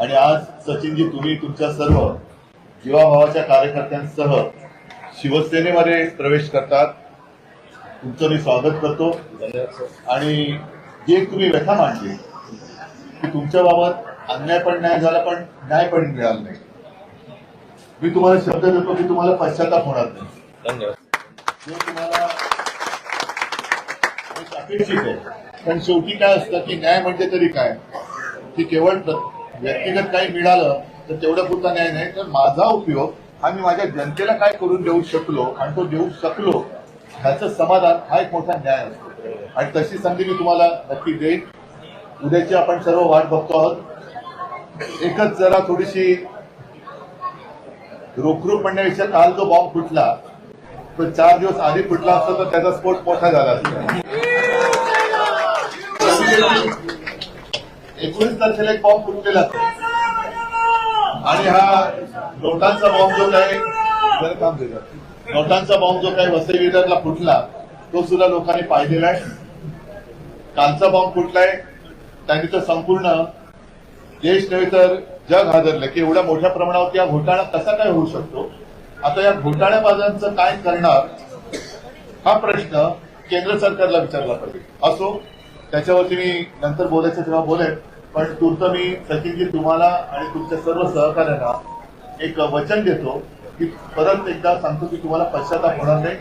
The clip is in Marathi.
आणि आज सचिनजी तुम्ही तुमच्या सर्व जीवाभावाच्या कार्यकर्त्यांसह शिवसेनेमध्ये प्रवेश करतात. तुमचं मी स्वागत करतो. आणि जी तुम्ही व्यथा मांडली की तुमच्या बाबत अन्याय पण न्याय झाला पण न्याय पण मिळाला नाही. मी तुम्हाला शब्द देतो की तुम्हाला पश्चाताप होणार नाही. धन्यवाद. तुम्हाला अपेक्षित आहे. पण शेवटी काय असतं की न्याय म्हणजे तरी काय? की केवळ व्यक्तिगत काही मिळालं तर तेवढा पुरता न्याय नाही. तर माझा उपयोग हा मी माझ्या जनतेला काय करून देऊ शकलो आणि तो देऊ शकलो ह्याचं समाधान हा एक मोठा न्याय असतो. आणि तशी संधी मी तुम्हाला नक्की देईन. उद्याची आपण सर्व वाट बघतो आहोत. एकच जरा थोडीशी रोखरूप म्हणण्यापेक्षा काल जो बॉम्ब फुटला तो चार दिवस आधी फुटला असतो तर त्याचा स्फोट मोठा झाला असता. एकोणीस तारखेला एक बॉम्ब फुटलेला आणि हा नोटांचा बॉम्ब जो काय काम देतात नोटांचा बॉम्ब जो काही वसई विदरला फुटला तो सुद्धा लोकांनी पाहिलेला आहे. कालचा बॉम्ब फुटलाय त्यांनी तर संपूर्ण देश नव्हे तर जग हादरलं की एवढ्या मोठ्या प्रमाणावरती हा घोटाळा कसा काय होऊ शकतो? आता या घोटाळ्याबाजांचं काय करणार? हा प्रश्न केंद्र सरकारला विचारला पाहिजे. असो त्याच्यावरती मी नंतर बोलायचं तेव्हा बोलेन. पण तूर्त मी सचिनजी तुम्हाला आणि तुमच्या सर्व सहकार्यांना एक वचन देतो की परत एकदा सांगतो की तुम्हाला पश्चाताप होणार नाही.